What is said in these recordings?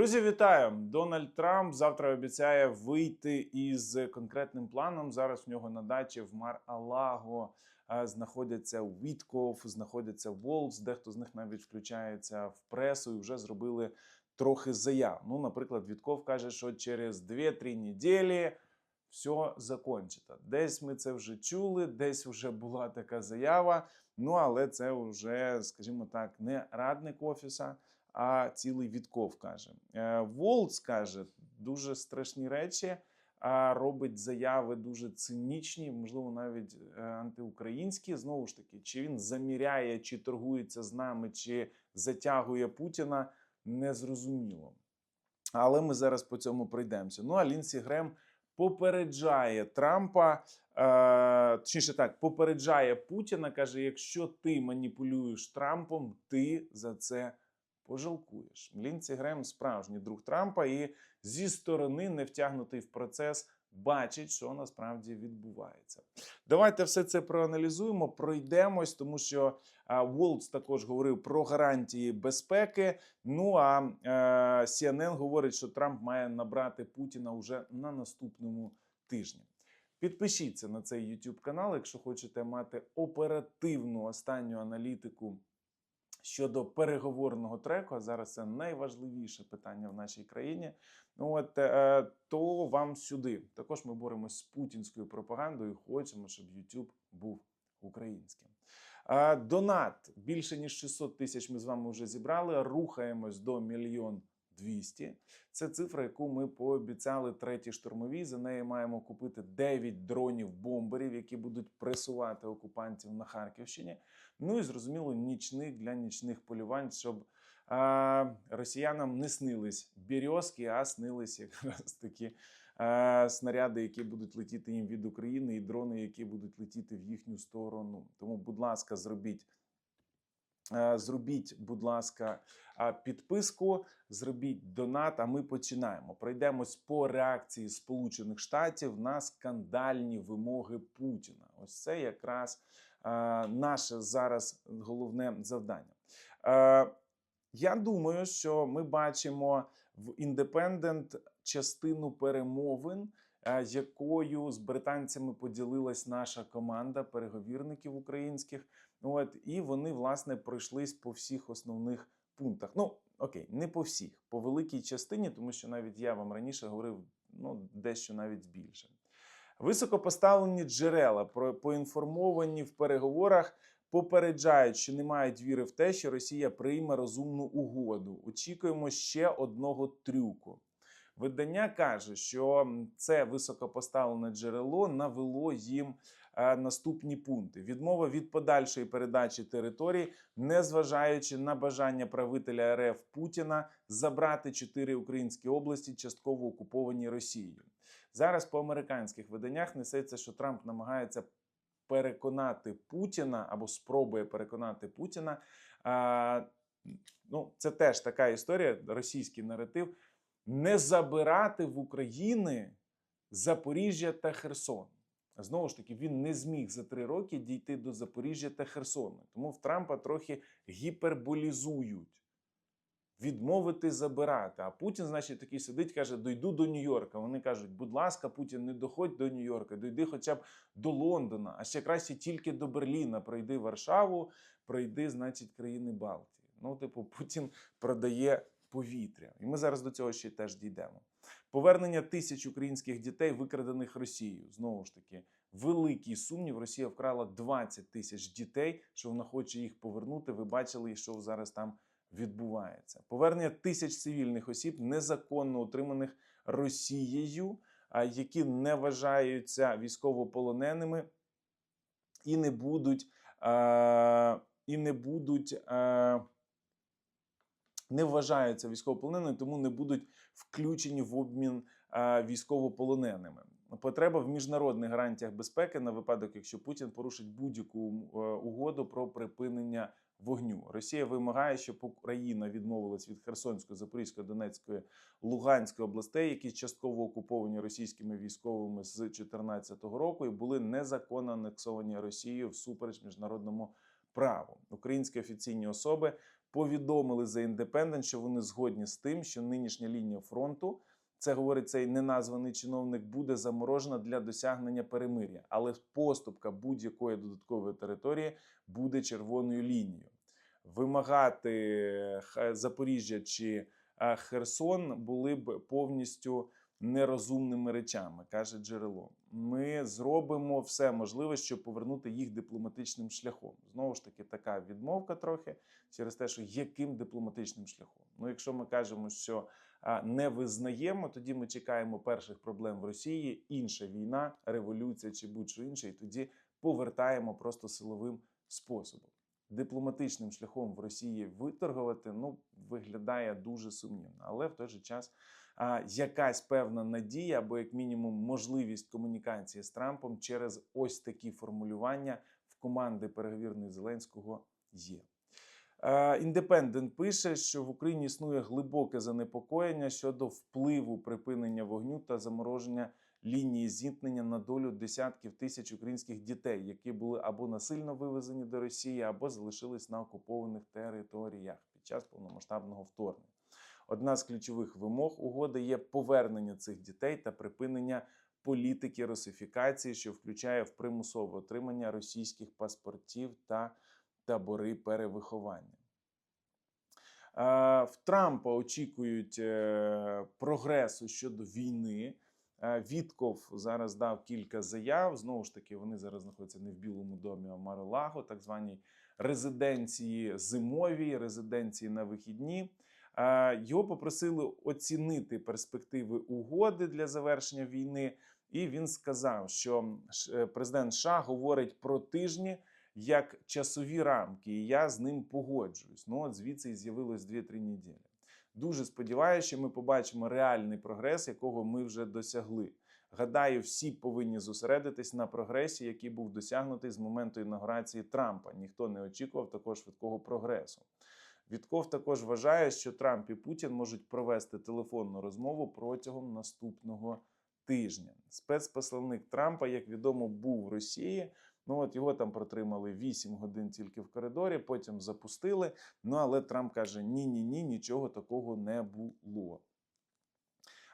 Друзі, вітаю! Дональд Трамп завтра обіцяє вийти із конкретним планом. Зараз в нього на дачі в Мар-Алаго е, знаходяться Вітков, знаходяться Волц. Дехто з них навіть включається в пресу і вже зробили трохи заяв. Ну, наприклад, Вітков каже, що через 2-3 неділі все закончиться. Десь ми це вже чули, десь вже була така заява. Ну але це вже, скажімо так, не радник офіса а цілий Вітков каже. Е, Волц каже дуже страшні речі, а робить заяви дуже цинічні, можливо, навіть е, антиукраїнські. Знову ж таки, чи він заміряє, чи торгується з нами, чи затягує Путіна, незрозуміло. Але ми зараз по цьому пройдемося. Ну а Лінсі Грем попереджає Трампа, е, точніше так, попереджає Путіна. каже: якщо ти маніпулюєш Трампом, ти за це пожалкуєш. Лінці Грем справжній друг Трампа і зі сторони не втягнутий в процес. Бачить, що насправді відбувається. Давайте все це проаналізуємо, пройдемось, тому що Волц також говорив про гарантії безпеки. Ну а е, CNN говорить, що Трамп має набрати Путіна уже на наступному тижні. Підпишіться на цей YouTube канал, якщо хочете мати оперативну останню аналітику щодо переговорного треку. Зараз це найважливіше питання в нашій країні. Ну от е, то вам сюди. Також ми боремось з путінською пропагандою. Хочемо, щоб YouTube був українським. Е, Донат більше ніж 600 тисяч. Ми з вами вже зібрали. Рухаємось до мільйон 200. Це цифра, яку ми пообіцяли третій штурмовій. За неї маємо купити 9 дронів бомберів, які будуть пресувати окупантів на Харківщині. Ну і зрозуміло, нічник для нічних полювань, щоб а, росіянам не снились бірьозки, а снились якраз такі а, снаряди, які будуть летіти їм від України, і дрони, які будуть летіти в їхню сторону. Тому, будь ласка, зробіть. Е, Зробіть, будь ласка, підписку, зробіть донат. А ми починаємо. Пройдемось по реакції Сполучених Штатів на скандальні вимоги Путіна. Ось це якраз е, наше зараз головне завдання. Е, я думаю, що ми бачимо в індепендент частину перемовин, е, якою з британцями поділилась наша команда переговірників українських. От і вони власне пройшлись по всіх основних пунктах. Ну окей, не по всіх, по великій частині, тому що навіть я вам раніше говорив ну дещо навіть більше. Високопоставлені джерела поінформовані в переговорах. Попереджають, що не мають віри в те, що Росія прийме розумну угоду. Очікуємо ще одного трюку. Видання каже, що це високопоставлене джерело навело їм наступні пункти: відмова від подальшої передачі територій, незважаючи на бажання правителя РФ Путіна забрати чотири українські області, частково окуповані Росією. Зараз по американських виданнях несеться, що Трамп намагається переконати Путіна або спробує переконати Путіна. А, ну, це теж така історія, російський наратив. Не забирати в України Запоріжжя та Херсон. Знову ж таки, він не зміг за три роки дійти до Запоріжжя та Херсону. Тому в Трампа трохи гіперболізують. Відмовити забирати. А Путін, значить, такий сидить, каже: дойду до Нью-Йорка. Вони кажуть, будь ласка, Путін, не доходь до Нью-Йорка, дойди хоча б до Лондона, а ще краще тільки до Берліна. Пройди Варшаву, пройди, значить, країни Балтії. Ну, типу, Путін продає повітря. І ми зараз до цього ще теж дійдемо. Повернення тисяч українських дітей, викрадених Росією. Знову ж таки, великий сумнів. Росія вкрала 20 тисяч дітей, що вона хоче їх повернути. Ви бачили, що зараз там відбувається. Повернення тисяч цивільних осіб, незаконно утриманих Росією, які не вважаються військовополоненими і не будуть. І не будуть. Не вважаються військовополоненими, тому не будуть включені в обмін е, військовополоненими. Потреба в міжнародних гарантіях безпеки на випадок, якщо Путін порушить будь-яку е, угоду про припинення вогню. Росія вимагає, щоб Україна відмовилась від Херсонської, Запорізької, Донецької, Луганської областей, які частково окуповані російськими військовими з 2014 року і були незаконно анексовані Росією всупереч міжнародному праву. Українські офіційні особи повідомили за індепендент, що вони згодні з тим, що нинішня лінія фронту. Це говорить цей неназваний чиновник, буде заморожена для досягнення перемир'я, але поступка будь-якої додаткової території буде червоною лінією. Вимагати Х- Запоріжжя чи е, Херсон були б повністю нерозумними речами, каже джерело. Ми зробимо все можливе, щоб повернути їх дипломатичним шляхом. Знову ж таки, така відмовка трохи через те, що яким дипломатичним шляхом. Ну, якщо ми кажемо, що не визнаємо, тоді ми чекаємо перших проблем в Росії, інша війна, революція чи будь-що інше, і тоді повертаємо просто силовим способом. Дипломатичним шляхом в Росії виторгувати ну виглядає дуже сумнівно, але в той же час якась певна надія, або як мінімум можливість комунікації з Трампом через ось такі формулювання в команди переговірної Зеленського є. Індепендент пише, що в Україні існує глибоке занепокоєння щодо впливу припинення вогню та замороження лінії зіткнення на долю десятків тисяч українських дітей, які були або насильно вивезені до Росії, або залишились на окупованих територіях під час повномасштабного вторгнення. Одна з ключових вимог угоди є повернення цих дітей та припинення політики русифікації, що включає в примусове отримання російських паспортів та табори перевиховання. В Трампа очікують е, прогресу щодо війни. Вітков зараз дав кілька заяв. Знову ж таки, вони зараз знаходяться не в Білому домі, а в Маролаго, так званій резиденції зимовій, резиденції на вихідні. Е, Його попросили оцінити перспективи угоди для завершення війни. І він сказав, що е, президент США говорить про тижні як часові рамки, і я з ним погоджуюсь. Ну от звідси і з'явилось 2-3 неділі. Дуже сподіваюся, що ми побачимо реальний прогрес, якого ми вже досягли. Гадаю, всі повинні зосередитись на прогресі, який був досягнутий з моменту інаугурації Трампа. Ніхто не очікував такого швидкого прогресу. Вітков також вважає, що Трамп і Путін можуть провести телефонну розмову протягом наступного тижня. Спецпосланник Трампа, як відомо, був в Росії. Ну от його там протримали 8 годин тільки в коридорі, потім запустили. Ну але Трамп каже: ні, ні, ні, нічого такого не було.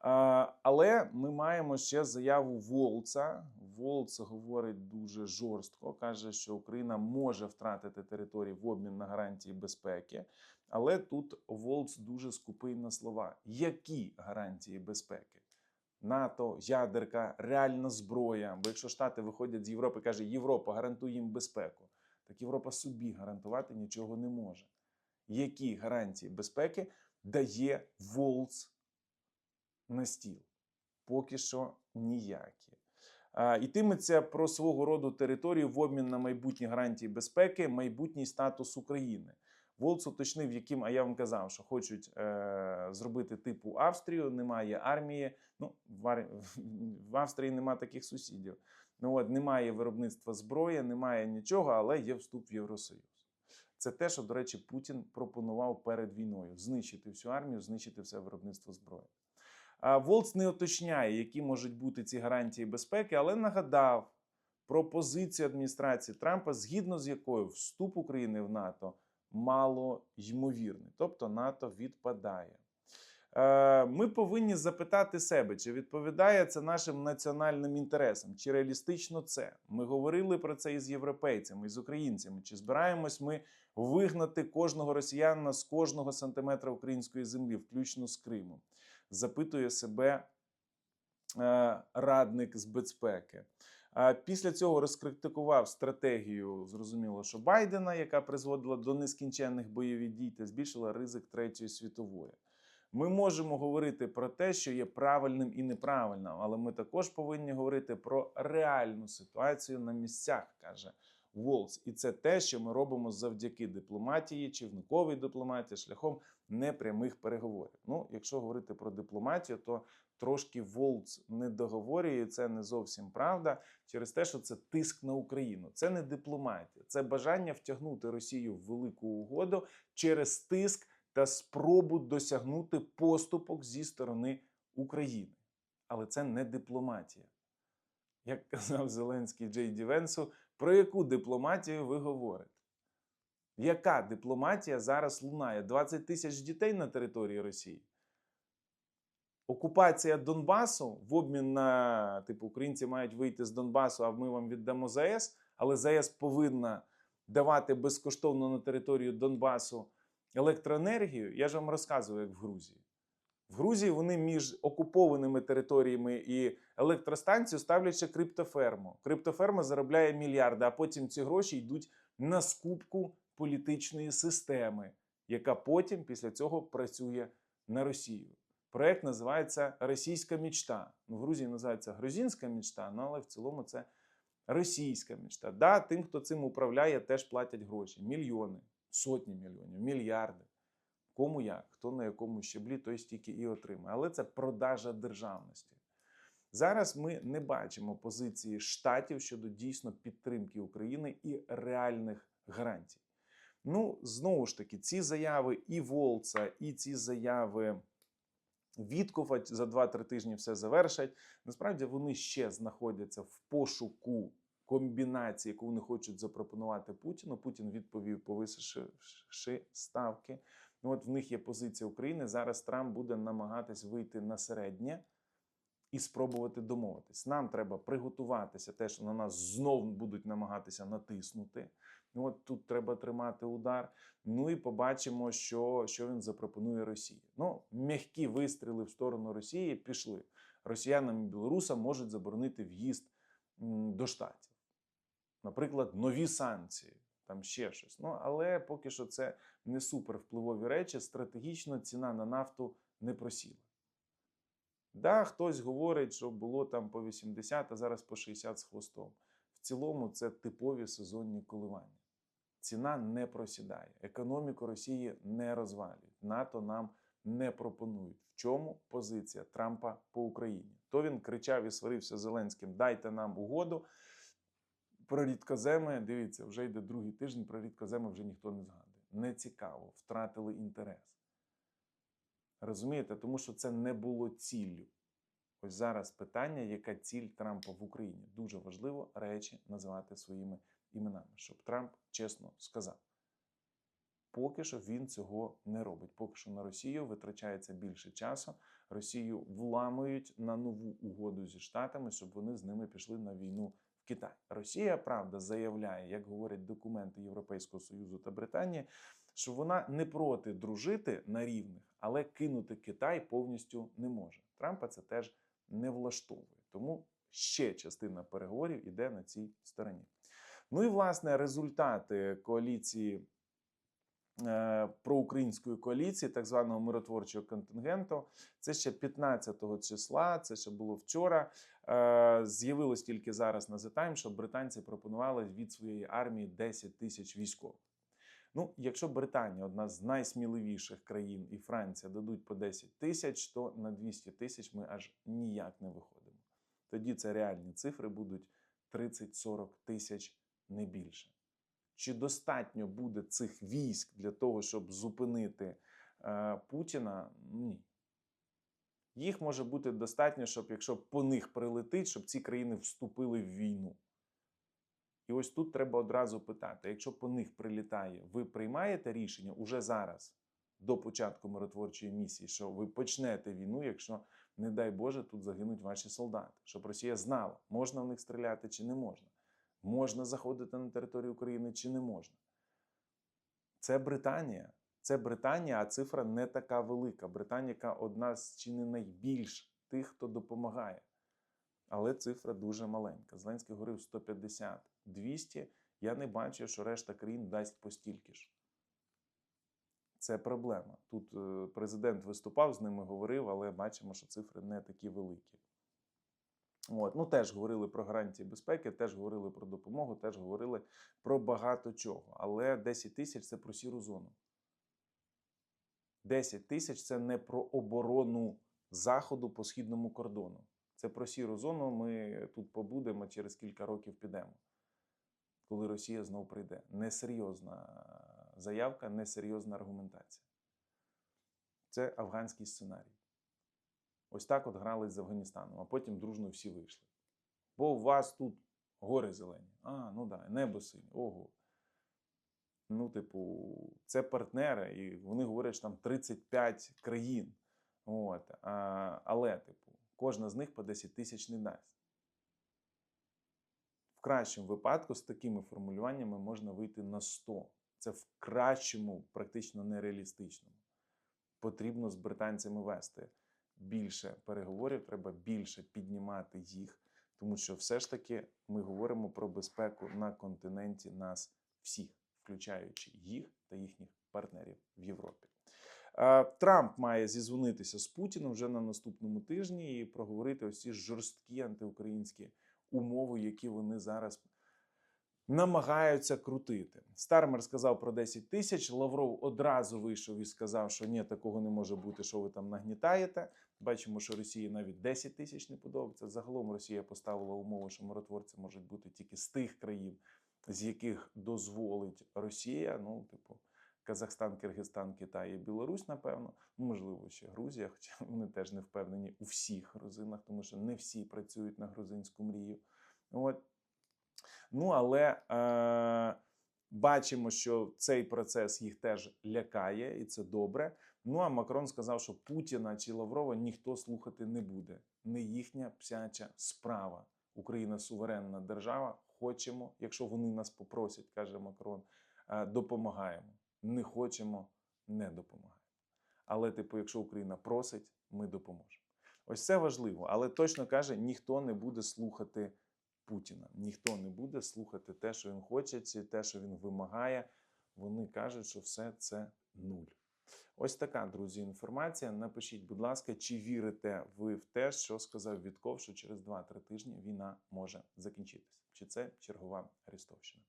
А, але ми маємо ще заяву Волца. Волц говорить дуже жорстко, каже, що Україна може втратити території в обмін на гарантії безпеки. Але тут Волц дуже скупий на слова. Які гарантії безпеки? НАТО, ядерка, реальна зброя. Бо якщо Штати виходять з Європи, каже, Європа гарантує їм безпеку, так Європа собі гарантувати нічого не може. Які гарантії безпеки дає Волц на стіл? Поки що ніякі. А, Йтиметься про свого роду територію в обмін на майбутні гарантії безпеки, майбутній статус України. Волц уточнив, яким, а я вам казав, що хочуть е, зробити типу Австрію, немає армії. Ну, в, Ар... в Австрії немає таких сусідів. Ну от немає виробництва зброї, немає нічого, але є вступ в Євросоюз. Це те, що, до речі, Путін пропонував перед війною: знищити всю армію, знищити все виробництво зброї. Волц не уточняє, які можуть бути ці гарантії безпеки, але нагадав про позицію адміністрації Трампа, згідно з якою вступ України в НАТО мало ймовірний, тобто НАТО відпадає. Е, Ми повинні запитати себе, чи відповідає це нашим національним інтересам, чи реалістично це. Ми говорили про це із європейцями, і з українцями. Чи збираємось ми вигнати кожного росіянина з кожного сантиметра української землі, включно з Криму? Запитує себе е, радник з безпеки. Після цього розкритикував стратегію, зрозуміло, що Байдена, яка призводила до нескінченних бойових дій та збільшила ризик третьої світової. Ми можемо говорити про те, що є правильним і неправильним, але ми також повинні говорити про реальну ситуацію на місцях, каже Волц. І це те, що ми робимо завдяки дипломатії, човниковій дипломатії, шляхом непрямих переговорів. Ну, якщо говорити про дипломатію, то трошки Волц не договорює, це не зовсім правда, через те, що це тиск на Україну. Це не дипломатія, це бажання втягнути Росію в велику угоду через тиск та спробу досягнути поступок зі сторони України. Але це не дипломатія. Як казав Зеленський Джей Ді Венсу, про яку дипломатію ви говорите? Яка дипломатія зараз лунає? 20 тисяч дітей на території Росії? Окупація Донбасу в обмін на типу українці мають вийти з Донбасу, а ми вам віддамо ЗАЕС, але ЗАЕС повинна давати безкоштовно на територію Донбасу електроенергію. Я ж вам розказую, як в Грузії. В Грузії вони між окупованими територіями і електростанцією ставлять ще криптоферму. Криптоферма заробляє мільярди, а потім ці гроші йдуть на скупку політичної системи, яка потім після цього працює на Росію. Проект називається Російська мічта. Ну, в Грузії називається Грузинська мічта, ну, але в цілому це російська мічта. Да, тим, хто цим управляє, теж платять гроші. Мільйони, сотні мільйонів, мільярди. Кому як, хто на якому щеблі, той стільки і отримає. Але це продажа державності. Зараз ми не бачимо позиції штатів щодо дійсно підтримки України і реальних гарантій. Ну, знову ж таки, ці заяви і Волца, і ці заяви Віткова за 2-3 тижні все завершать. Насправді вони ще знаходяться в пошуку комбінації, яку вони хочуть запропонувати Путіну. Путін відповів, повисивши ставки. Ну, от в них є позиція України. Зараз Трамп буде намагатись вийти на середнє і спробувати домовитись. Нам треба приготуватися, те, що на нас знов будуть намагатися натиснути. Ну, от тут треба тримати удар. Ну і побачимо, що, що він запропонує Росії. Ну, м'які вистріли в сторону Росії пішли. Росіянам і білорусам можуть заборонити в'їзд до штатів. Наприклад, нові санкції, там ще щось. Ну, але поки що це не супервпливові речі. Стратегічно ціна на нафту не просіла. Да, хтось говорить, що було там по 80, а зараз по 60 з хвостом. В цілому це типові сезонні коливання. Ціна не просідає. Економіку Росії не розвалюють. НАТО нам не пропонують. В чому позиція Трампа по Україні? То він кричав і сварився Зеленським: дайте нам угоду. Про рідкоземи, дивіться, вже йде другий тиждень, про рідкоземи вже ніхто не згадує. Не цікаво, втратили інтерес. Розумієте, тому що це не було ціллю. Ось зараз питання, яка ціль Трампа в Україні. Дуже важливо речі називати своїми іменами, щоб Трамп чесно сказав. Поки що він цього не робить. Поки що на Росію витрачається більше часу. Росію вламують на нову угоду зі Штатами, щоб вони з ними пішли на війну Китай. Росія, правда, заявляє, як говорять документи Європейського Союзу та Британії, що вона не проти дружити на рівних, але кинути Китай повністю не може. Трампа це теж не влаштовує. Тому ще частина переговорів іде на цій стороні. Ну і власне результати коаліції проукраїнської коаліції, так званого миротворчого контингенту. Це ще 15 числа, це ще було вчора. Е, З'явилось тільки зараз на The Times, що британці пропонували від своєї армії 10 тисяч військових. Ну, якщо Британія одна з найсміливіших країн, і Франція дадуть по 10 тисяч, то на 200 тисяч ми аж ніяк не виходимо. Тоді це реальні цифри будуть 30-40 тисяч не більше. Чи достатньо буде цих військ для того, щоб зупинити е, Путіна? Ні. Їх може бути достатньо, щоб якщо по них прилетить, щоб ці країни вступили в війну. І ось тут треба одразу питати: якщо по них прилітає, ви приймаєте рішення уже зараз, до початку миротворчої місії, що ви почнете війну, якщо, не дай Боже, тут загинуть ваші солдати, щоб Росія знала, можна в них стріляти чи не можна, можна заходити на територію України чи не можна. Це Британія. Це Британія, а цифра не така велика. Британія, одна з чи не найбільш тих, хто допомагає. Але цифра дуже маленька. Зеленський говорив 150, 200. Я не бачу, що решта країн дасть по стільки ж. Це проблема. Тут е, президент виступав з ними, говорив, але бачимо, що цифри не такі великі. От. Ну, теж говорили про гарантії безпеки, теж говорили про допомогу, теж говорили про багато чого. Але 10 тисяч це про сіру зону. 10 тисяч це не про оборону Заходу по східному кордону. Це про сіру зону. Ми тут побудемо, через кілька років підемо, коли Росія знов прийде. Несерйозна заявка, несерйозна аргументація. Це афганський сценарій. Ось так от грали з Афганістаном, а потім дружно всі вийшли. Бо у вас тут гори зелені. А, ну да, небо синє. Ого. Ну, типу, це партнери, і вони говорять, що там 35 країн. От. А, але, типу, кожна з них по 10 тисяч не дасть. В кращому випадку з такими формулюваннями можна вийти на 100. Це в кращому, практично нереалістичному. Потрібно з британцями вести більше переговорів, треба більше піднімати їх, тому що все ж таки ми говоримо про безпеку на континенті нас всіх, включаючи їх та їхніх партнерів в Європі. Трамп має зізвонитися з Путіним вже на наступному тижні і проговорити ось ці жорсткі антиукраїнські умови, які вони зараз намагаються крутити. Стармер сказав про 10 тисяч. Лавров одразу вийшов і сказав, що ні, такого не може бути, що ви там нагнітаєте. Бачимо, що Росії навіть 10 тисяч не подобається. Загалом Росія поставила умову, що миротворці можуть бути тільки з тих країн, з яких дозволить Росія. Ну, типу, Казахстан, Киргизстан, Китай і Білорусь, напевно, ну, можливо, ще Грузія, хоча вони теж не впевнені у всіх грузинах, тому що не всі працюють на грузинську мрію. От. Ну, але е, бачимо, що цей процес їх теж лякає, і це добре. Ну а Макрон сказав, що Путіна чи Лаврова ніхто слухати не буде. Не їхня псяча справа. Україна суверенна держава. Хочемо, якщо вони нас попросять, каже Макрон, е, допомагаємо. Не хочемо, не допомагаємо. Але, типу, якщо Україна просить, ми допоможемо. Ось це важливо. Але точно каже, ніхто не буде слухати Путіна. Ніхто не буде слухати те, що він хоче, чи те, що він вимагає. Вони кажуть, що все це нуль. Ось така, друзі, інформація. Напишіть, будь ласка, чи вірите ви в те, що сказав Вітков, що через 2-3 тижні війна може закінчитися? Чи це чергова Арестовщина?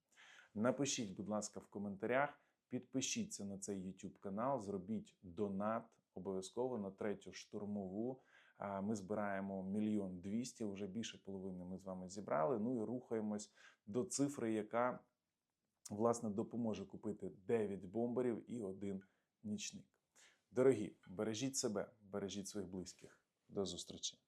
Напишіть, будь ласка, в коментарях. Підпишіться на цей YouTube канал, зробіть донат обов'язково на третю штурмову. Ми збираємо мільйон двісті, вже більше половини ми з вами зібрали. Ну і рухаємось до цифри, яка власне допоможе купити 9 бомберів і один нічник. Дорогі, бережіть себе, бережіть своїх близьких. До зустрічі!